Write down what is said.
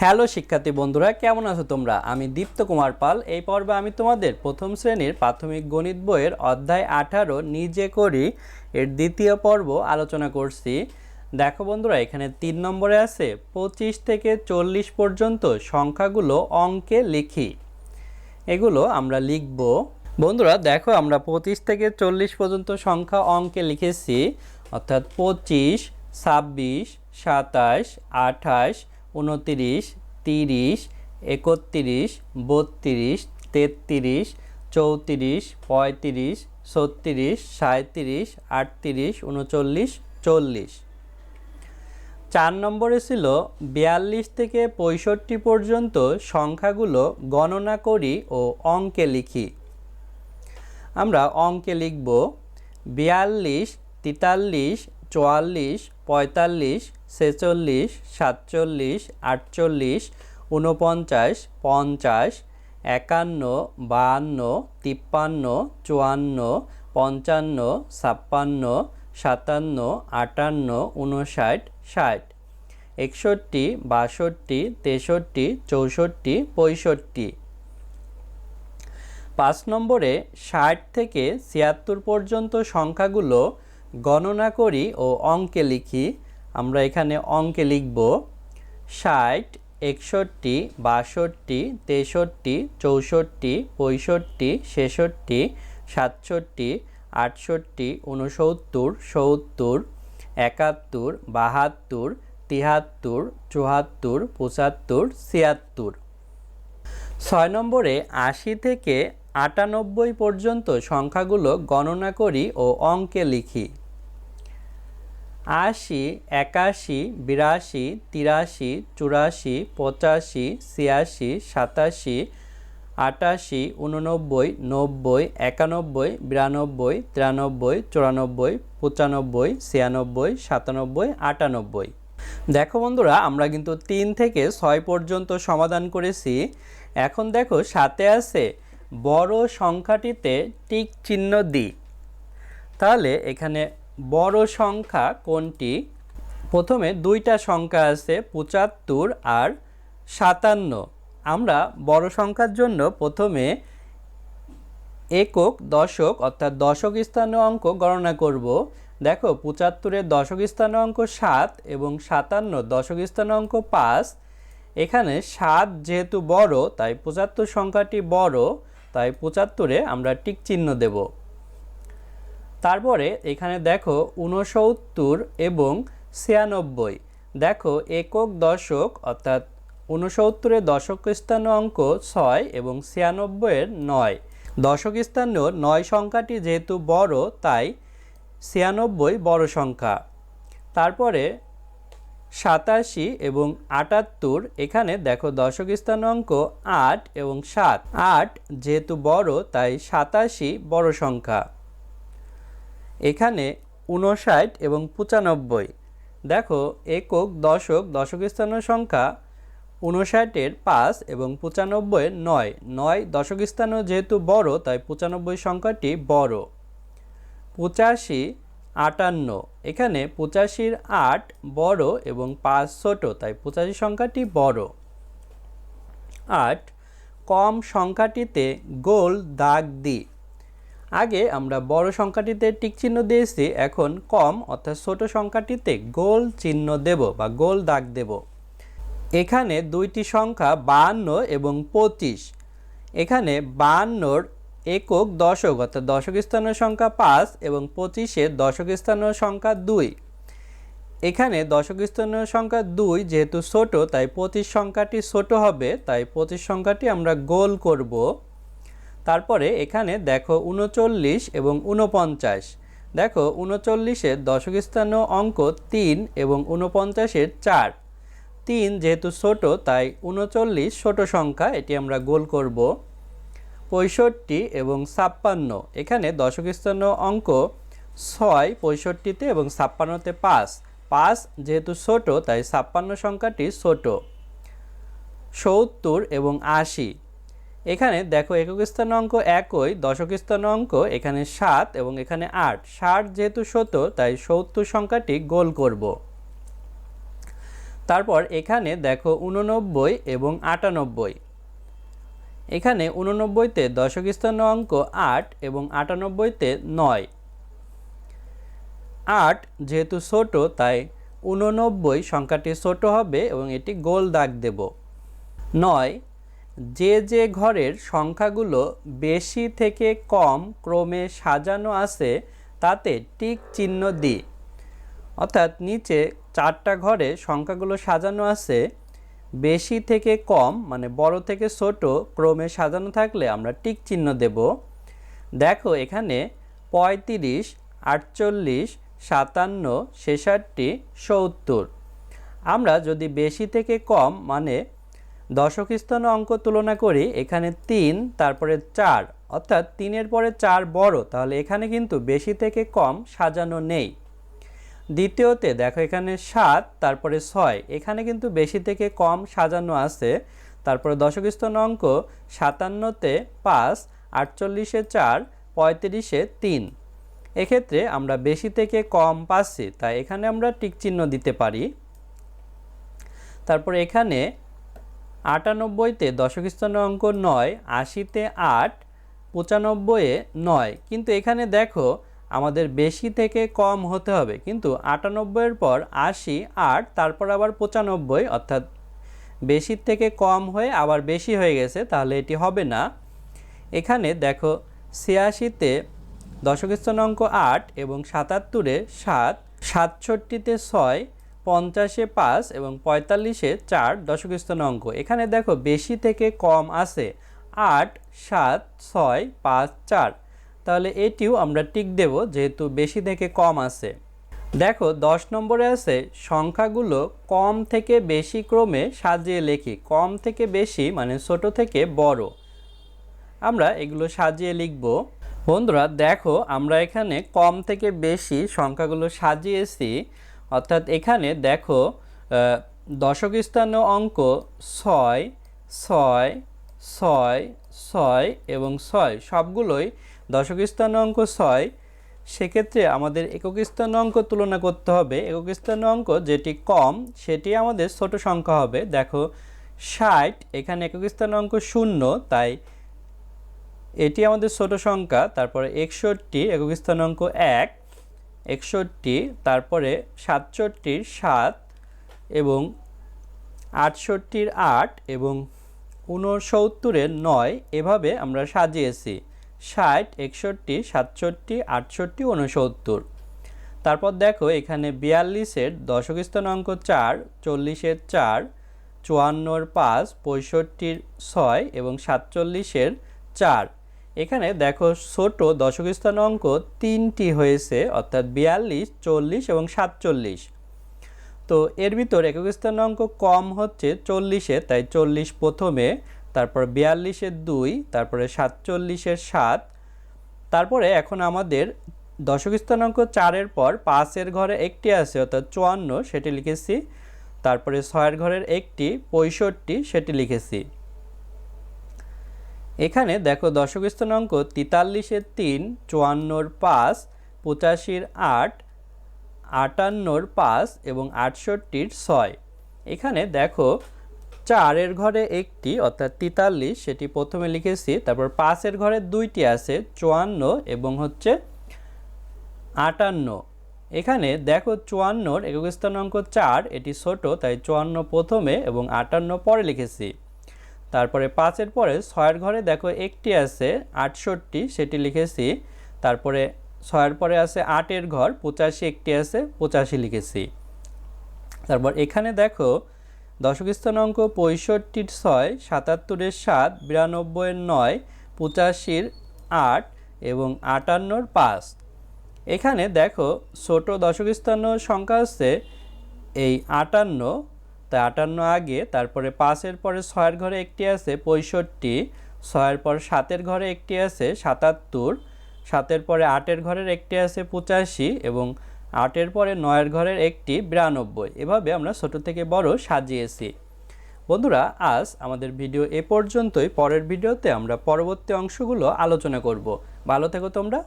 Hello শিক্ষার্থী বন্ধুরা, কেমন আছো তোমরা? আমি দীপ্ত কুমার পাল। এই পর্বে আমি তোমাদের প্রথম শ্রেণির প্রাথমিক গণিত বইয়ের অধ্যায় আঠারো, নিজে করি, এর দ্বিতীয় পর্ব আলোচনা করছি। দেখো বন্ধুরা, এখানে তিন নম্বরে আছে, পঁচিশ থেকে চল্লিশ পর্যন্ত সংখ্যাগুলো অঙ্কে লিখি। এগুলো আমরা লিখব। বন্ধুরা, দেখো আমরা পঁচিশ থেকে চল্লিশ পর্যন্ত সংখ্যা অঙ্কে লিখেছি, অর্থাৎ পঁচিশ, ছাব্বিশ, সাতাশ, আঠাশ উনতিরিশ তিরিশ, একত্রিশ, বত্রিশ, তেত্রিশ, চৌত্রিশ, পঁয়ত্রিশ, ছত্রিশ সাঁত্রিশ আটত্রিশ উনচল্লিশ চল্লিশ। চার নম্বরে ছিল বিয়াল্লিশ থেকে পঁয়ষট্টি পর্যন্ত সংখ্যাগুলো গণনা করি ও অঙ্কে লিখি। আমরা অঙ্কে লিখব বিয়াল্লিশ, তেতাল্লিশ চুয়াল্লিশ, পঁয়তাল্লিশ, ছেচল্লিশ, সাতচল্লিশ, আটচল্লিশ উনপঞ্চাশ পঞ্চাশ, একান্ন, বাহান্ন, তিপ্পান্ন, চুয়ান্ন, পঞ্চান্ন, ছাপ্পান্ন, সাতান্ন, আটান্ন উনষাট ষাট, একষট্টি, বাষট্টি, তেষট্টি, চৌষট্টি, পঁয়ষট্টি। পাঁচ নম্বরে ষাট থেকে ছিয়াত্তর পর্যন্ত সংখ্যাগুলো গণনা করি ও অঙ্কে লিখি, আমরা এখানে অঙ্কে লিখব ষাট, একষট্টি, বাষট্টি, তেষট্টি, চৌষট্টি, পঁয়ষট্টি, ছেষট্টি, সাতষট্টি, আটষট্টি উনসত্তর সত্তর, একাত্তর, বাহাত্তর, তিহাত্তর চুয়াত্তর পঁচাত্তর, ছিয়াত্তর। ছয় নম্বরে আশি থেকে আটানব্বই পর্যন্ত সংখ্যাগুলো গণনা করি ও অঙ্কে লিখি। আশি, একাশি, বিরাশি, তিরাশি, চুরাশি, পঁচাশি, ছিয়াশি, সাতাশি, আটাশি, উননব্বই, নব্বই, একানব্বই, বিরানব্বই, তিরানব্বই, চুরানব্বই, পঁচানব্বই, ছিয়ানব্বই, সাতানব্বই, আটানব্বই। দেখো বন্ধুরা, আমরা কিন্তু তিন থেকে ছয় পর্যন্ত সমাধান করেছি। এখন দেখো সাথে আছে বড় সংখ্যাটিতে টিক চিহ্ন দিই তাহলে এখানে বড় সংখ্যা কোনটি? প্রথমে দুইটা সংখ্যা আছে, পঁচাত্তর আর সাতান্ন। আমরা বড় সংখ্যার জন্য প্রথমে একক দশক অর্থাৎ দশক স্থানীয় অঙ্ক গণনা করব। দেখো, পঁচাত্তরের দশক স্থানীয় অঙ্ক সাত এবং সাতান্ন দশক স্থানীয় অঙ্ক পাঁচ। এখানে সাত যেহেতু বড়, তাই পঁচাত্তর সংখ্যাটি বড়। তাই পঁচাত্তরে আমরা টিক চিহ্ন দেব। তারপরে এখানে দেখো ঊনসত্তর এবং ছিয়ানব্বই। দেখো একক দশক, অর্থাৎ ঊনসত্তরের দশক স্থানীয় অঙ্ক ছয় এবং ছিয়ানব্বইয়ের নয়। দশক স্থানীয় নয় সংখ্যাটি যেহেতু বড়, তাই ছিয়ানব্বই বড় সংখ্যা। তারপরে সাতাশি এবং আটাত্তর, এখানে দেখো দশক স্থান অঙ্ক আট এবং সাত। আট যেহেতু বড়, তাই সাতাশি বড় সংখ্যা। এখানে উনষাট এবং পঁচানব্বই। দেখো একক দশক দশক স্থানীয় সংখ্যা উনষাটের পাঁচ এবং পঁচানব্বইয়ের নয়। নয় দশক স্থানীয় যেহেতু বড়, তাই পঁচানব্বই সংখ্যাটি বড়। পঁচাশি আটান্ন। এখানে পঁচাশির আট বড় এবং পাঁচ ছোট, তাই পঁচাশি সংখ্যাটি বড়। আট, কম সংখ্যাটিতে গোল দাগ দিই আগে আমরা বড় সংখ্যাটিতে টিক চিহ্ন দিয়েছি, এখন কম, অর্থাৎ ছোট সংখ্যাটিতে গোল চিহ্ন দেব বা গোল দাগ দেব। এখানে দুইটি সংখ্যা বাহান্ন এবং পঁচিশ। এখানে বাহান্নর একক দশক, অর্থাৎ দশক স্থানীয় সংখ্যা পাঁচ এবং পঁচিশের দশক স্থানীয় সংখ্যা দুই। এখানে দশক স্থানীয় সংখ্যা দুই যেহেতু ছোট, তাই পঁচিশ সংখ্যাটি ছোট হবে, তাই পঁচিশ সংখ্যাটি আমরা গোল করব। তারপরে এখানে দেখো উনচল্লিশ এবং উনপঞ্চাশ। দেখো উনচল্লিশের দশক স্থানীয় অঙ্ক তিন এবং উনপঞ্চাশের চার। তিন যেহেতু ছোট, তাই উনচল্লিশ ছোট সংখ্যা, এটি আমরা গোল করব। পঁয়ষট্টি এবং ছাপ্পান্ন। এখানে দশক অঙ্ক ছয়, পঁয়ষট্টিতে এবং ছাপ্পান্নতে পাঁচ পাঁচ যেহেতু ছোট, তাই ছাপ্পান্ন সংখ্যাটি ছোট। সত্তর এবং আশি। এখানে দেখো একক স্থান অঙ্ক একই দশক স্থান অঙ্ক এখানে সাত এবং এখানে আট। ষাট যেহেতু ছোট, তাই সত্তর সংখ্যাটি গোল করব। তারপর এখানে দেখো উননব্বই এবং আটানব্বই। এখানে উননব্বইতে দশক স্থানীয় অঙ্ক আট এবং আটানব্বইতে নয়। আট যেহেতু ছোট, তাই উননব্বই সংখ্যাটি ছোট হবে এবং এটি গোল দাগ দেব। নয়, যে যে ঘরের সংখ্যাগুলো বেশি থেকে কম ক্রমে সাজানো আছে, তাতে টিক চিহ্ন দিই। অর্থাৎ নিচে চারটা ঘরে সংখ্যাগুলো সাজানো আছে বেশি থেকে কম মানে বড় থেকে ছোট ক্রমে সাজানো থাকলে আমরা টিক চিহ্ন দেব। দেখো এখানে পঁয়ত্রিশ, আটচল্লিশ, সাতান্ন, ছেষট্টি, সত্তর। আমরা যদি বেশি থেকে কম মানে দশক স্থান অঙ্ক তুলনা করি, এখানে তিন, তারপরে চার, অর্থাৎ তিনের পরে চার বড়, তাহলে এখানে কিন্তু বেশি থেকে কম সাজানো নেই। দ্বিতীয়তে দেখো এখানে সাত, তারপরে ছয়। এখানে কিন্তু বেশি থেকে কম সাজানো আছে। তারপরে দশক অঙ্ক, সাতান্নতে পাঁচ, আটচল্লিশে চার, পঁয়ত্রিশে তিন। এক্ষেত্রে আমরা বেশি থেকে কম পাচ্ছি, তাই এখানে আমরা টিক চিহ্ন দিতে পারি। তারপর এখানে আটানব্বইতে দশক অঙ্ক নয়, আশিতে আট, পঁচানব্বইয়ে নয়। কিন্তু এখানে দেখো আমাদের বেশি থেকে কম হতে হবে। কিন্তু আটানব্বইয়ের পর আশি, আট, তারপর আবার পঁচানব্বই, অর্থাৎ বেশির থেকে কম হয়ে আবার বেশি হয়ে গেছে, তাহলে এটি হবে না। এখানে দেখো, ছিয়াশিতে দশক স্থান অঙ্ক আট এবং সাতাত্তরে সাত, সাতষট্টিতে ছয়, পঞ্চাশে পাঁচ এবং পঁয়তাল্লিশে চার দশক স্থান অঙ্ক এখানে দেখো, বেশি থেকে কম আছে, আট, সাত, ছয়, পাঁচ, চার। তাহলে এটিও আমরা টিক দেব যেহেতু বেশি থেকে কম আছে। দেখো, দশ নম্বরে আছে, সংখ্যাগুলো কম থেকে বেশি ক্রমে সাজিয়ে লেখি। কম থেকে বেশি মানে ছোট থেকে বড়। আমরা এগুলো সাজিয়ে লিখব। বন্ধুরা, দেখো, আমরা এখানে কম থেকে বেশি সংখ্যাগুলো সাজিয়েছি। অর্থাৎ এখানে দেখো দশক স্থানীয় অঙ্ক ছয় ছয় ছয় ছয় এবং ছয় সবগুলোই দশক স্থানীয় অঙ্ক ছয়, সেক্ষেত্রে আমাদের একক স্থানীয় অঙ্ক তুলনা করতে হবে। একক স্থানীয় অঙ্ক যেটি কম, সেটি আমাদের ছোট সংখ্যা হবে। দেখো, ষাট এখানে একক স্থানীয় অঙ্ক শূন্য, তাই এটি আমাদের ছোট সংখ্যা। তারপরে একষট্টি একক স্থান অঙ্ক এক, একষট্টি, তারপরে সাতষট্টির সাত এবং আটষট্টির আট এবং ঊনসত্তরের নয়, এভাবে আমরা সাজিয়েছি। ষাট, একষট্টি, সাতষট্টি, আটষট্টি, ঊনসত্তর। তারপর দেখো এখানে বিয়াল্লিশের দশক স্থান অঙ্ক চার, চল্লিশের চার, চুয়ান্নর পাঁচ, পঁয়ষট্টির ছয় এবং সাতচল্লিশের চার। এখানে দেখো ছোট দশক স্থান অঙ্ক তিনটি হয়েছে, অর্থাৎ বিয়াল্লিশ, চল্লিশ এবং সাতচল্লিশ। তো এর ভিতর একক স্থান অঙ্ক কম হচ্ছে চল্লিশে, তাই চল্লিশ প্রথমে তারপর বিয়াল্লিশের দুই, তারপরে সাতচল্লিশের সাত, তারপরে এখন আমাদের দশক স্থান অঙ্ক চারের পর পাঁচের ঘরে একটি আছে, অর্থাৎ চুয়ান্ন, সেটি লিখেছি। তারপরে ছয়ের ঘরের একটি, পঁয়ষট্টি, সেটি লিখেছি। এখানে দেখো দশক স্থান অঙ্ক তেতাল্লিশের তিন, চুয়ান্নর পাঁচ, পঁচাশির আট, আটান্নর পাঁচ এবং আটষট্টির ছয়। এখানে দেখো চারের ঘরে একটি, অর্থাৎ তেতাল্লিশ, সেটি প্রথমে লিখেছি, তারপর পাঁচের ঘরে দুইটি আছে, চুয়ান্ন এবং হচ্ছে আটান্ন। এখানে দেখো চুয়ান্নর একক স্থান অঙ্ক চার, এটি ছোট, তাই চুয়ান্ন প্রথমে এবং আটান্ন পরে লিখেছি। তারপরে পাঁচের পরে ছয়ের ঘরে দেখো একটি আছে, আটষট্টি, সেটি লিখেছি। তারপরে ছয়ের পরে আছে আটের ঘর, পঁচাশি একটি আছে, পঁচাশি লিখেছি। তারপর এখানে দেখো দশক স্থান অঙ্ক পঁয়ষট্টির ছয়, সাতাত্তরের সাত, বিরানব্বইয়ের নয়, পঁচাশির আট এবং আটান্নর পাঁচ। এখানে দেখো ছোট দশক স্থানীয় সংখ্যা আছে, এই আটান্ন তা আটান্ন আগে, তারপরে পাঁচের পরে ছয়ের ঘরে একটি আছে পঁয়ষট্টি, ছয়ের পর সাতের ঘরে একটি আছে সাতাত্তর, সাতের পরে আটের ঘরের একটি আছে পঁচাশি এবং আটের পরে নয়ের ঘরের একটি বিরানব্বই। এভাবে আমরা ছোট থেকে বড় সাজিয়েছি। বন্ধুরা, আজ আমাদের ভিডিও এ পর্যন্তই। পরের ভিডিওতে আমরা পরবর্তী অংশগুলো আলোচনা করব। ভালো থেকো তোমরা।